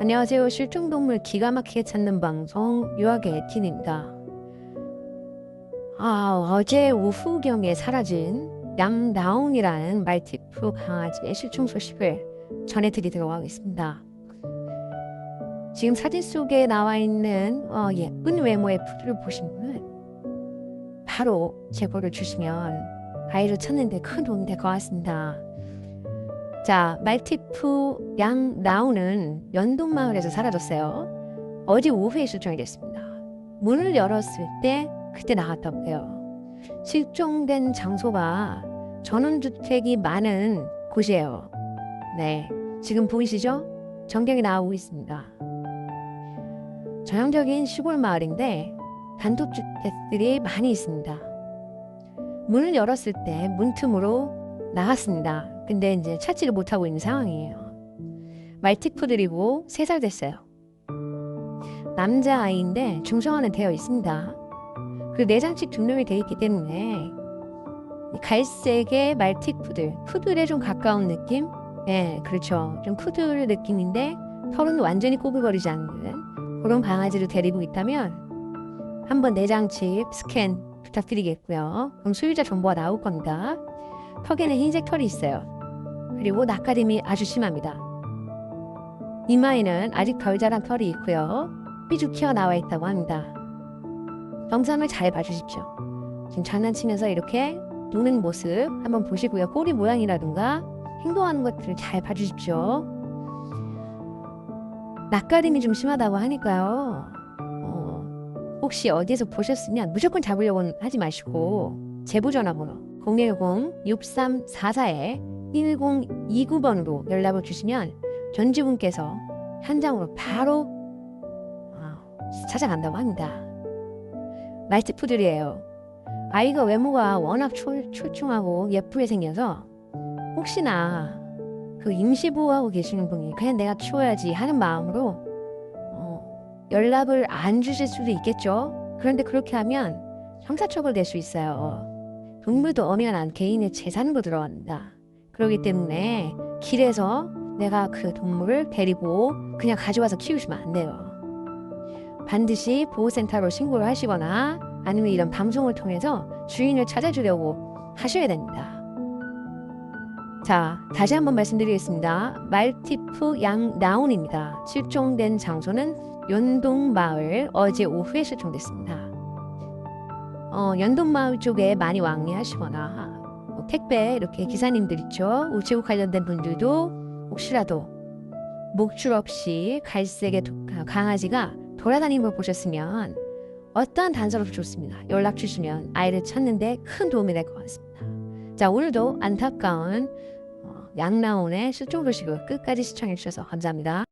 안녕하세요. 실종동물 기가 막히게 찾는 방송 유학의 에틴입니다. 아, 어제 오후경에 사라진 양나옹이라는 말티프 강아지의 실종 소식을 전해드리도록 하겠습니다. 지금 사진 속에 나와 있는 어, 예쁜 외모의 푸드를 보시면 바로 제보를 주시면 아이를 찾는 데 큰 도움이 될 것 같습니다. 자, 말티프 양 나우는 연동마을에서 사라졌어요. 어제 오후에 실종이 됐습니다. 문을 열었을 때 그때 나갔다고 해요. 실종된 장소가 전원주택이 많은 곳이에요. 네, 지금 보이시죠? 전경이 나오고 있습니다. 전형적인 시골 마을인데 단독주택들이 많이 있습니다. 문을 열었을 때 문틈으로 나갔습니다. 근데 이제 찾지를 못하고 있는 상황이에요. 말티푸들이고 3살 됐어요. 남자아이인데 중성화는 되어 있습니다. 그 내장식 등록이 되어 있기 때문에 이 갈색의 말티푸들, 푸들에 좀 가까운 느낌? 예, 그렇죠. 좀 푸들 느낌인데 털은 완전히 꼬불거리지 않는 그런 강아지를 데리고 있다면 한번 내장칩 스캔 부탁드리겠고요. 그럼 소유자 정보가 나올 겁니다. 턱에는 흰색 털이 있어요. 그리고 낯가림이 아주 심합니다. 이마에는 아직 덜 자란 털이 있고요. 삐죽 튀어나와 있다고 합니다. 영상을 잘 봐주십시오. 지금 장난치면서 이렇게 노는 모습 한번 보시고요. 꼬리 모양이라든가 행동하는 것들을 잘 봐주십시오. 낯가림이 좀 심하다고 하니까요. 어, 혹시 어디에서 보셨으면 무조건 잡으려고는 하지 마시고 제보 전화번호 010-6344에 1029번으로 연락을 주시면 전지분께서 현장으로 바로 어, 찾아간다고 합니다. 말티푸들이에요. 아이가 외모가 워낙 출, 출중하고 예쁘게 생겨서 혹시나 그 임시보호하고 계시는 분이 그냥 내가 치워야지 하는 마음으로 어, 연락을 안 주실 수도 있겠죠. 그런데 그렇게 하면 형사처벌 될 수 있어요. 동물도 엄연한 개인의 재산으로 들어갑니다. 그렇기 때문에 길에서 내가 그 동물을 데리고 그냥 가져와서 키우시면 안 돼요. 반드시 보호센터로 신고를 하시거나 아니면 이런 방송을 통해서 주인을 찾아주려고 하셔야 됩니다. 자, 다시 한번 말씀드리겠습니다. 말티프 양나온입니다. 실종된 장소는 연동마을 어제 오후에 실종됐습니다. 어, 연동마을 쪽에 많이 왕래하시거나 뭐 택배 이렇게 기사님들 있죠. 우체국 관련된 분들도 혹시라도 목줄 없이 갈색의 도- 강아지가 돌아다니는 걸 보셨으면 어떠한 단서로도 좋습니다. 연락 주시면 아이를 찾는데 큰 도움이 될 것 같습니다. 자 오늘도 안타까운 어, 양나온의 실종 소식을 끝까지 시청해 주셔서 감사합니다.